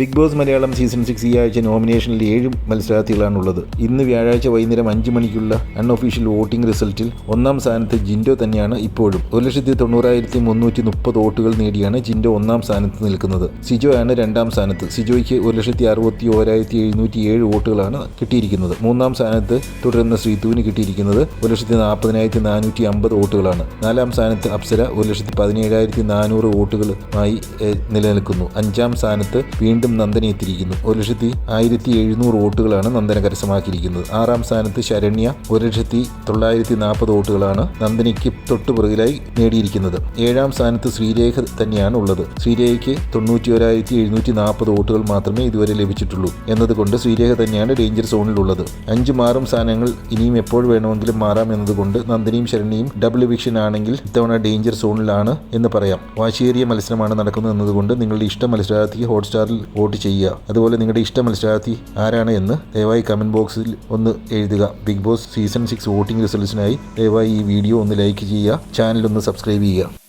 Big Boss Malayalam season six ഈ ആഴ്ച നോമിനേഷനിൽ ഏഴ് മത്സരാർത്ഥികളാണുള്ളത്. ഇന്ന് വ്യാഴാഴ്ച വൈകുന്നേരം അഞ്ച് മണിക്കുള്ള അൺഒഫീഷ്യൽ വോട്ടിംഗ് റിസൾട്ടിൽ ഒന്നാം സ്ഥാനത്ത് ജിൻഡോ തന്നെയാണ് ഇപ്പോഴും. ഒരു ലക്ഷത്തി തൊണ്ണൂറായിരത്തി മുന്നൂറ്റി മുപ്പത് വോട്ടുകൾ നേടിയാണ് ജിൻഡോ ഒന്നാം സ്ഥാനത്ത് നിൽക്കുന്നത്. സിജോ ആണ് രണ്ടാം സ്ഥാനത്ത്. സിജോയ്ക്ക് ഒരു ലക്ഷത്തി അറുപത്തി ഓരായിരത്തി എഴുന്നൂറ്റി ഏഴ് വോട്ടുകളാണ് കിട്ടിയിരിക്കുന്നത്. മൂന്നാം സ്ഥാനത്ത് തുടരുന്ന ശ്രീതുവിന് കിട്ടിയിരിക്കുന്നത് ഒരു ലക്ഷത്തി നാൽപ്പതിനായിരത്തി നാനൂറ്റി അമ്പത് വോട്ടുകളാണ്. നാലാം സ്ഥാനത്ത് അപ്സര ഒരു ലക്ഷത്തി പതിനേഴായിരത്തി നാനൂറ് വോട്ടുകളുമായി നിലനിൽക്കുന്നു. അഞ്ചാം സ്ഥാനത്ത് വീണ്ടും നന്ദന എത്തിയിരിക്കുന്നു. ഒരു ലക്ഷത്തി ആയിരത്തി എഴുന്നൂറ് വോട്ടുകളാണ് നന്ദന കരസ്ഥമാക്കിയിരിക്കുന്നത്. ആറാം സ്ഥാനത്ത് ശരണ്യ ഒരു ലക്ഷത്തി തൊള്ളായിരത്തി നാൽപ്പത് വോട്ടുകളാണ് നന്ദനയ്ക്ക് തൊട്ടു പുറകിലായി നേടിയിരിക്കുന്നത്. ഏഴാം സ്ഥാനത്ത് ശ്രീരേഖ തന്നെയാണ് ഉള്ളത്. ശ്രീരേഖയ്ക്ക് തൊണ്ണൂറ്റി ഒരായിരത്തി എഴുന്നൂറ്റി നാൽപ്പത് വോട്ടുകൾ മാത്രമേ ഇതുവരെ ലഭിച്ചിട്ടുള്ളൂ എന്നതുകൊണ്ട് ശ്രീരേഖ തന്നെയാണ് ഡേഞ്ചർ സോണിലുള്ളത് അഞ്ചും ആറും സ്ഥാനങ്ങൾ ഇനിയും എപ്പോൾ വേണമെങ്കിലും മാറാം എന്നതുകൊണ്ട് നന്ദനയും ശരണ്യയും ഡബിൾ വിക്ഷൻ ആണെങ്കിൽ ഇത്തവണ ഡേഞ്ചർ സോണിലാണ് എന്ന് പറയാം. വാശിയേറിയ മത്സരമാണ് നടക്കുന്നത് എന്നതുകൊണ്ട് നിങ്ങളുടെ ഇഷ്ട മത്സരാർത്ഥിക്ക് ഹോട്ട്സ്റ്റാറിൽ വോട്ട് ചെയ്യുക. അതുപോലെ നിങ്ങളുടെ ഇഷ്ട മത്സരാർത്ഥി ആരാണ് എന്ന് ദയവായി കമന്റ് ബോക്സിൽ ഒന്ന് എഴുതുക. Big Boss season six voting റിസൾട്ട്സിനായി ദയവായി ഈ വീഡിയോ ഒന്ന് ലൈക്ക് ചെയ്യുക. ചാനൽ ഒന്ന് സബ്സ്ക്രൈബ് ചെയ്യുക.